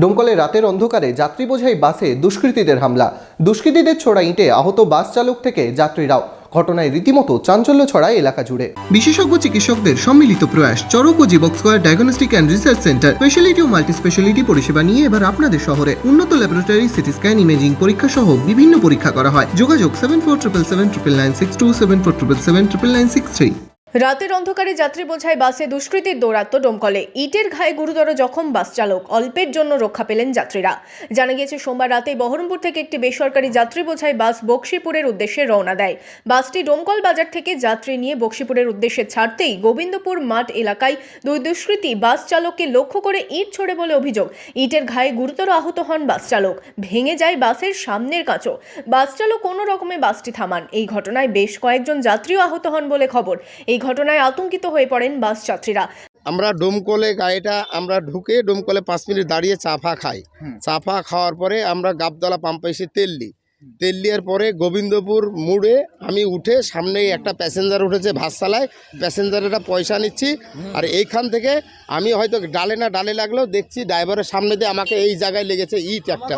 ডোমকলে রাতের অন্ধকারে যাত্রী বোঝাই বাসে দুষ্কৃতীদের হামলা। দুষ্কৃতীদের ছোড়া ইঁটে আহত বাস চালক থেকে যাত্রীরাও। ঘটনায় রীতিমতো চাঞ্চল্য ছড়ায় এলাকা জুড়ে। বিশেষজ্ঞ চিকিৎসকদের সম্মিলিত প্রয়াস চরক ও Jivak square diagnostic and research centre. Speciality O multi speciality পরিষেবা নিয়ে এবার আপনাদের শহরে উন্নত ল্যাবরেটরি সিটি স্ক্যান ইমেজিং পরীক্ষা সহ বিভিন্ন পরীক্ষা করা হয়। যোগাযোগ seven four triple seven triple nine six two seven four triple seven triple nine six three রাতের অন্ধকারে যাত্রী বোঝাই বাসে দুষ্কৃতীর দৌরাত্ম ডোমকলে। ইটের ঘায়ে গুরুতর জখম বাস চালক। অল্পের জন্য রক্ষা পেলেন যাত্রীরা। জানা গিয়েছে, সোমবার রাতে বহরমপুর থেকে একটি বেসরকারি যাত্রী বোঝাই বাস বক্সিপুরের উদ্দেশ্যে রওনা দেয়। বাসটি ডোমকল বাজার থেকে যাত্রী নিয়ে বক্সিপুরের উদ্দেশ্যে ছাড়তেই গোবিন্দপুর মাঠ এলাকায় দুই দুষ্কৃতী বাস চালককে লক্ষ্য করে ইট ছোড়ে বলে অভিযোগ। ইটের ঘায়ে গুরুতর আহত হন বাস চালক। ভেঙে যায় বাসের সামনের কাঁচও বাস চালক কোনো রকমে বাসটি থামান। এই ঘটনায় বেশ কয়েকজন যাত্রীও আহত হন বলে খবর। এই ঘটনায় আতঙ্কিত হয়ে পড়েন বাস যাত্রীরা। আমরা ডোমকলে গাড়িটা আমরা ঢুকে ডোমকলে পাঁচ মিনিট দাঁড়িয়ে চাফা খাই। চাফা খাওয়ার পরে আমরা গাবদলা পাম্পে এসে তেল নিই। তেল নেওয়ার পরে গোবিন্দপুর মোড়ে আমি উঠে সামনেই একটা প্যাসেঞ্জার উঠেছে ভাতশালায়। প্যাসেঞ্জারেরা পয়সা নিচ্ছি। আর এইখান থেকে আমি হয়তো ডালে না ডালে লাগলেও দেখছি ড্রাইভারের সামনে দিয়ে আমাকে এই জায়গায় লেগেছে ইট একটা।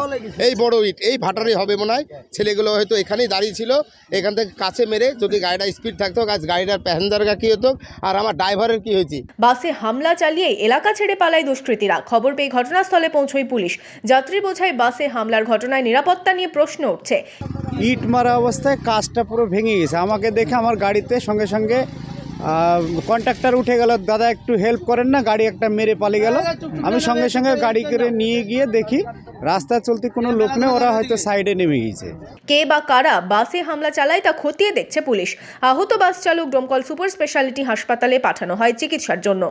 এই বড় ইট, এই ভাটারই হবে মনে হয়। ছেলেগুলো হয়তো এখানেই দাঁড়িয়ে ছিল। এখান থেকে কাছে মেরে যদি গাড়িটা স্পিড থাকতো গাছ গাড়িটার প্যাসেঞ্জাররা কী হতো? আর আমার ড্রাইভারের কী হয়েছে? বাসে হামলা চালিয়ে এলাকা ছেড়ে পালায় দুষ্কৃতীরা। খবর পেয়ে ঘটনাস্থলে পৌঁছয় পুলিশ। যাত্রী বোঝাই বাসে হামলার ঘটনায় নিরাপত্তা নিয়ে প্রশ্ন উঠছে। ইট মারা অবস্থায় কাজটা পুরো ভেঙে গেছে। আমাকে দেখে আমার গাড়িতে সঙ্গে সঙ্গে কন্ট্রাক্টর উঠে গেল দাদা একটু হেল্প করেন না গাড়ি একটা মেরে পালিয়ে গেল। আমি সঙ্গে সঙ্গে গাড়ি করে নিয়ে গিয়ে দেখি রাস্তায় চলতে কোনো লোক নেই ওরা হয়তো সাইডে নেমে গিয়েছে কে বা কারা বাসে হামলা চালায় তা খতিয়ে দেখছে পুলিশ। আহত বাস চালক ডোমকল সুপার স্পেশালিটি হাসপাতালে পাঠানো হয় চিকিৎসার জন্য।